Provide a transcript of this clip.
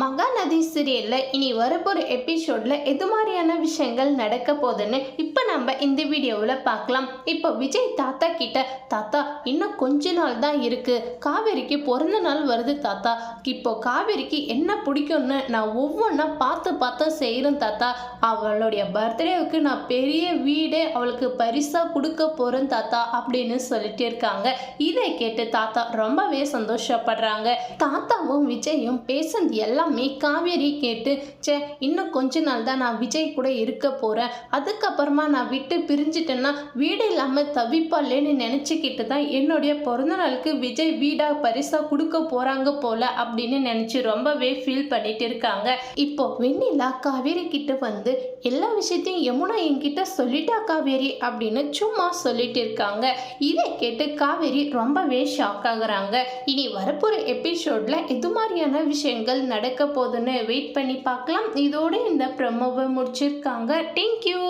மகாநதி சீரியலில் இனி வரப்போகிற எபிசோடில் எது மாதிரியான விஷயங்கள் நடக்க போகுதுன்னு இப்போ நம்ம இந்த வீடியோவில் பார்க்கலாம். இப்போ விஜய் தாத்தா கிட்ட தாத்தா இன்னும் கொஞ்ச நாள் தான் இருக்குது காவேரிக்கு பிறந்த நாள் வருது தாத்தா. இப்போ காவேரிக்கு என்ன பிடிக்கும்னு நான் ஒவ்வொன்றா பார்த்து பார்த்து செய்கிறேன் தாத்தா. அவளுடைய பர்த்டேவுக்கு நான் பெரிய வீடே அவளுக்கு பரிசாக கொடுக்க போகிறேன் தாத்தா அப்படின்னு சொல்லிட்டு இருக்காங்க. இதை கேட்டு தாத்தா ரொம்பவே சந்தோஷப்படுறாங்க. தாத்தாவும் விஜயும் பேசுனது எல்லாம் காவேரி கேட்டு ச்சே இன்னும் கொஞ்ச நாள் தான் நான் விஜய் கூட இருக்க போகிறேன் அதுக்கப்புறமா நான் விட்டு பிரிஞ்சிட்டேன்னா வீடு இல்லாமல் தவிப்பாளேன்னு நினச்சிக்கிட்டு தான் என்னுடைய பிறந்த நாளுக்கு விஜய் வீடாக பரிசாக கொடுக்க போகிறாங்க போல் அப்படின்னு நினச்சி ரொம்பவே ஃபீல் பண்ணிட்டு இருக்காங்க. இப்போ வெண்ணிலா காவேரி கிட்ட வந்து எல்லா விஷயத்தையும் யமுனா என்கிட்ட சொல்லிட்டா காவேரி அப்படின்னு சும்மா சொல்லிட்டு இருக்காங்க. இதை கேட்டு காவேரி ரொம்பவே ஷாக் ஆகுறாங்க. இனி வரப்போகிற எபிசோடில் எது மாதிரியான விஷயங்கள் நடக்க போகுதுன்னு வெயிட் பண்ணி பார்க்கலாம். இதோட இந்த ப்ரமோவை முடிச்சிருக்காங்க. தேங்க்யூ